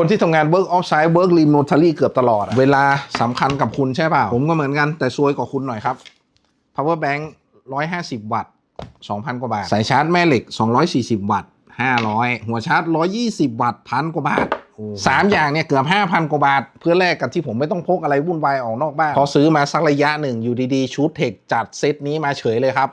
คนที่ทำงาน work off site work remotely เกือบตลอดอะเวลาสำคัญกับคุณใช่เปล่า ผมก็เหมือนกันแต่ซวยกว่าคุณหน่อยครับ power bank 150 วัตต์ 2,000 กว่าบาท สายชาร์จแม่เหล็ก 240 วัตต์ 500 หัวชาร์จ 120 วัตต์พันกว่าบาทสามอย่างเนี่ยเกือบ 5,000 กว่าบาท เพื่อแลกกับที่ผมไม่ต้องพกอะไรวุ่นวายออกนอกบ้านพอซื้อมาสักระยะหนึ่งอยู่ดีๆ ชุดเทคจัดเซตนี้มาเฉยเลยครับ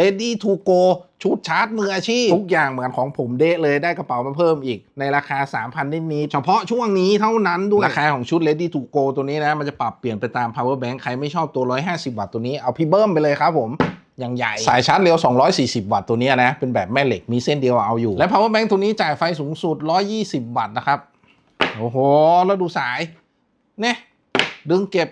ready to go ชุดชาร์จมืออาชีพ ทุกอย่างเหมือนของผมเดะเลยได้กระเป๋ามาเพิ่มอีก ในราคา 3,000นิดนี้ เฉพาะช่วงนี้เท่านั้นด้วยราคาของชุด ready to go ตัวนี้นะ มันจะปรับเปลี่ยนไปตาม power bank ใครไม่ชอบตัว 150 วัตต์ตัวนี้เอาพี่เบิ้มไปเลยครับผมอย่างใหญ่ สายชาร์จเร็ว 240 วัตต์ตัวเนี้ยนะ เป็นแบบแม่เหล็กมีเส้นเดียวเอาอยู่ และ power bank ตัวนี้จ่ายไฟสูงสุด 120 วัตต์นะครับ โอ้โห แล้วดูสาย เนี่ย ดึงเก็บ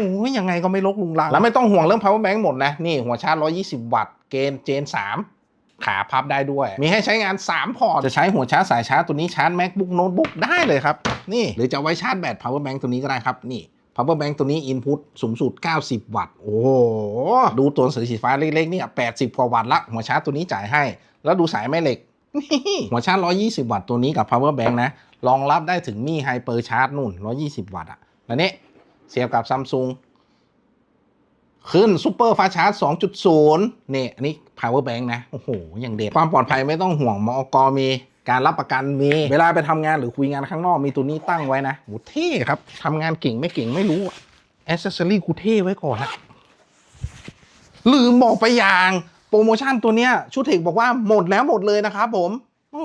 โอ้ยยังไงก็ไม่ลกลุงลัง แล้วไม่ต้องห่วงเรื่อง power bank หมดนะ นี่หัวชาร์จ 120 วัตต์ เกณฑ์เจน 3 ขาพับได้ด้วย มีให้ใช้งาน 3 พอร์ต จะใช้หัวชาร์จสายชาร์จตัวนี้ชาร์จ macbook notebook ได้เลยครับ นี่ หรือจะไว้ชาร์จแบต power bank ตัวนี้ก็ได้ครับ นี่ power bank ตัวนี้ input สูงสุด 90 วัตต์ โอ้โหดูตัวสีสีฟ้าเล็กๆนี่80 กว่าวัตต์ละ หัวชาร์จตัวนี้จ่ายให้ แล้วดูสายแม่เหล็กหัวชาร์จ 120 วัตต์ตัวนี้กับ power bank นะ รองรับได้ถึงมีไฮเปอร์ชาร์จนู่น 120 วัตต์อะแล้วนี่ เสียบกับซัมซุงขึ้นซูเปอร์ฟาชาร์จ2.0นี่อันนี้ power bank นะ โอ้โห อย่างเด็ด ความปลอดภัยไม่ต้องห่วงมอกมี การรับประกันมี เวลาไปทำงานหรือคุยงานข้างนอกมีตัวนี้ตั้งไว้นะโหเท่ครับทำงานเก่งไม่เก่งไม่รู้แอ c เซสซอรี่กูเท่ไว้ก่อนนะลืมบอกไปอย่าง โปรโมชั่นตัวเนี้ย ชุดเทคบอกว่าหมดแล้วหมดเลยนะครับผม โอ้